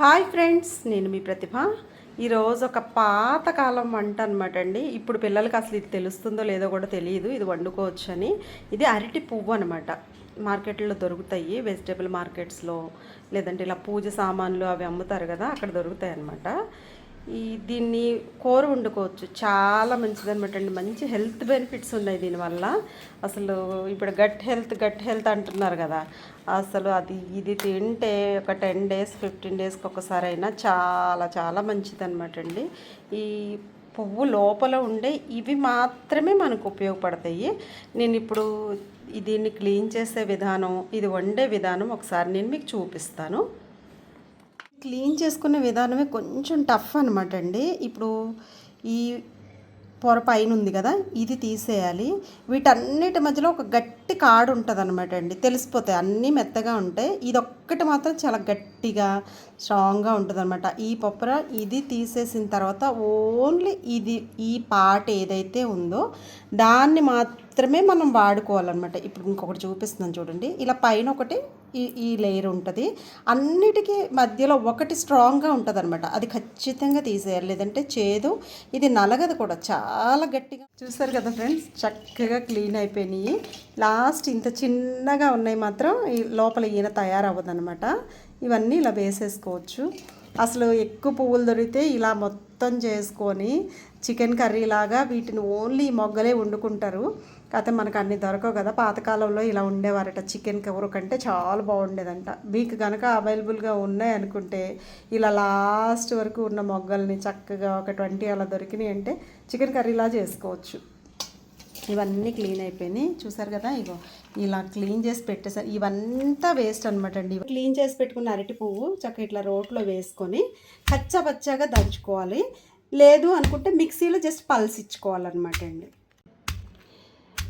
Hi friends నేను మీ ప్రతిభ. ఈరోజు ఒక పాతకాలం వంట అనమాట అండి. ఇప్పుడు పిల్లలకి అసలు ఇది తెలుస్తుందో లేదో కూడా తెలియదు. ఇది వండుకోవచ్చు అని ఇది అరటి పువ్వు అనమాట మార్కెట్లో దొరుకుతాయి. వెజిటేబుల్ మార్కెట్స్లో లేదంటే ఇలా పూజ సామాన్లు అవి అమ్ముతారు కదా అక్కడ దొరుకుతాయి అనమాట ఈ దీన్ని కూర వండుకోవచ్చు. చాలా మంచిది అనమాట అండి మంచి హెల్త్ బెనిఫిట్స్ ఉన్నాయి దీనివల్ల. అసలు ఇప్పుడు గట్ హెల్త్ గట్ హెల్త్ అంటున్నారు కదా. అసలు అది ఇది తింటే ఒక టెన్ డేస్ ఫిఫ్టీన్ డేస్కి ఒకసారి అయినా చాలా చాలా మంచిది అనమాట అండి. ఈ పువ్వు లోపల ఉండే ఇవి మాత్రమే మనకు ఉపయోగపడతాయి. నేను ఇప్పుడు దీన్ని క్లీన్ చేసే విధానం ఇది వండే విధానం ఒకసారి నేను మీకు చూపిస్తాను. క్లీన్ చేసుకునే విధానమే కొంచెం టఫ్ అనమాట అండి. ఇప్పుడు ఈ పొర పైన ఉంది కదా ఇది తీసేయాలి. వీటన్నిటి మధ్యలో ఒక గట్టి కాడు ఉంటుంది అనమాట అండి. తెలిసిపోతాయి అన్నీ మెత్తగా ఉంటాయి. ఇది ఒక్కటి మాత్రం చాలా గట్టిగా స్ట్రాంగ్గా ఉంటుంది అనమాట ఈ పొప్పర ఇది తీసేసిన తర్వాత ఓన్లీ ఇది ఈ పార్ట్ ఏదైతే ఉందో దాన్ని మాత్రం మాత్రమే మనం వాడుకోవాలన్నమాట. ఇప్పుడు ఇంకొకటి చూపిస్తున్నాను చూడండి. ఇలా పైన ఒకటి ఈ ఈ లేయర్ ఉంటుంది. అన్నిటికీ మధ్యలో ఒకటి స్ట్రాంగ్గా ఉంటుంది అనమాట అది ఖచ్చితంగా తీసేయాలి. లేదంటే చేదు. ఇది నలగదు కూడా. చాలా గట్టిగా. చూసారు కదా ఫ్రెండ్స్ చక్కగా క్లీన్ అయిపోయినాయి. లాస్ట్ ఇంత చిన్నగా ఉన్నాయి మాత్రం ఈ లోపల ఈయన తయారవ్వదు అనమాట ఇవన్నీ ఇలా వేసేసుకోవచ్చు. అసలు ఎక్కువ పువ్వులు దొరికితే ఇలా మొత్తం చేసుకొని చికెన్ కర్రీ లాగా వీటిని ఓన్లీ మొగ్గలే వండుకుంటారు. అయితే మనకు అన్ని దొరకవు కదా. పాతకాలంలో ఇలా ఉండేవారట. చికెన్ కూర కంటే చాలా బాగుండేదంట. మీకు కనుక అవైలబుల్గా ఉన్నాయి అనుకుంటే ఇలా లాస్ట్ వరకు ఉన్న మొగ్గల్ని చక్కగా ఒక ట్వంటీ అలా దొరికినాయి అంటే చికెన్ కర్రీలా చేసుకోవచ్చు. ఇవన్నీ క్లీన్ అయిపోయినాయి. చూసారు కదా ఇగో ఇలా క్లీన్ చేసి పెట్టేసారు ఇవంతా వేస్ట్ అనమాట అండి. క్లీన్ చేసి పెట్టుకున్న అరటి పువ్వు చక్కగా ఇట్లా రోట్లో వేసుకొని పచ్చా పచ్చాగా దంచుకోవాలి. లేదు అనుకుంటే మిక్సీలో జస్ట్ పల్సిచ్చుకోవాలన్నమాట అండి.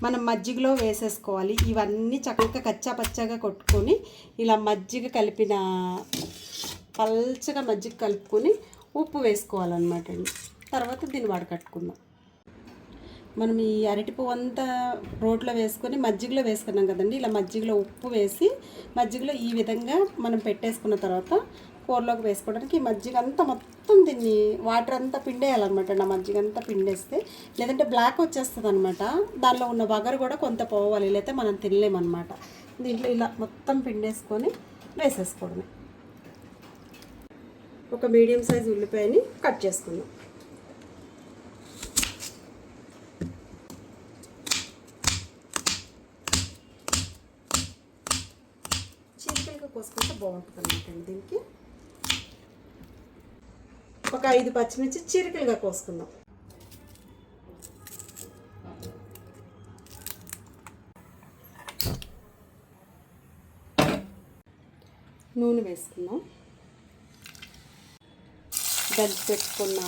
మనం మజ్జిగలో వేసేసుకోవాలి. ఇవన్నీ చక్కగా కచ్చా పచ్చాగా కొట్టుకొని ఇలా మజ్జిగ కలిపిన పల్చగా మజ్జిగ కలుపుకొని ఉప్పు వేసుకోవాలన్నమాట అండి. తర్వాత దీన్ని వడకట్టుకుందాం. మనం ఈ అరటి పువ్వు అంతా రోట్లో వేసుకొని మజ్జిగలో వేసుకున్నాం కదండి. ఇలా మజ్జిగలో ఉప్పు వేసి మజ్జిగలో ఈ విధంగా మనం పెట్టేసుకున్న తర్వాత కూరలోకి వేసుకోవడానికి ఈ మజ్జిగ అంతా మొత్తం దీన్ని వాటర్ అంతా పిండేయాలన్నమాట నా మజ్జిగ అంతా పిండేస్తే లేదంటే బ్లాక్ వచ్చేస్తుంది అనమాట దానిలో ఉన్న వగరు కూడా కొంత పోవాలి లేకపోతే మనం తినలేమన్నమాట. దీంట్లో ఇలా మొత్తం పిండేసుకొని వేసేసుకోవడమే. ఒక మీడియం సైజ్ ఉల్లిపాయని కట్ చేసుకుందాం చిరికలుగా కోసుకుంటే బాగుంటుంది అనమాట అండి దీనికి. ఒక ఐదు పచ్చిమిర్చి చీరికలుగా కోసుకుందాం. నూనె వేసుకుందాం. దంచి పెట్టుకున్న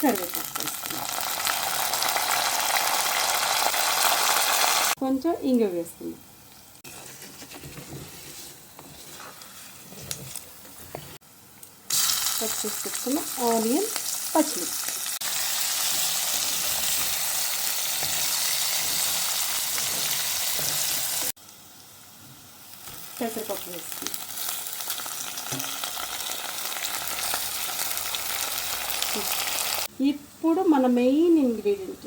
కరివేపాకు వేసుకుందాం కొంచెం ఇంగ వేసుకుందాం. కట్ చేసి పెట్టుకున్న ఆనియన్ పచ్చిమిర్చి. పెసరపప్పు వేసుకున్నాం ఇప్పుడు మన మెయిన్ ఇంగ్రీడియంట్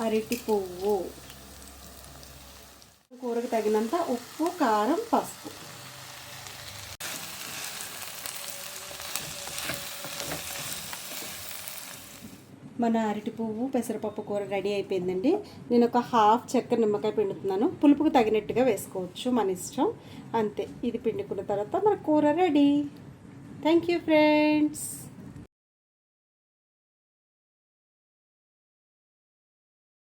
అరటి పువ్వు. కూరకు తగినంత ఉప్పు కారం పసుపు. మన అరటి పువ్వు పెసరపప్పు కూర రెడీ అయిపోయిందండి. నేను ఒక హాఫ్ చక్కెర నిమ్మకాయ పిండుతున్నాను. పులుపుకు తగినట్టుగా వేసుకోవచ్చు మన ఇష్టం. అంతే ఇది పిండుకున్న తర్వాత మన కూర రెడీ. Thank you friends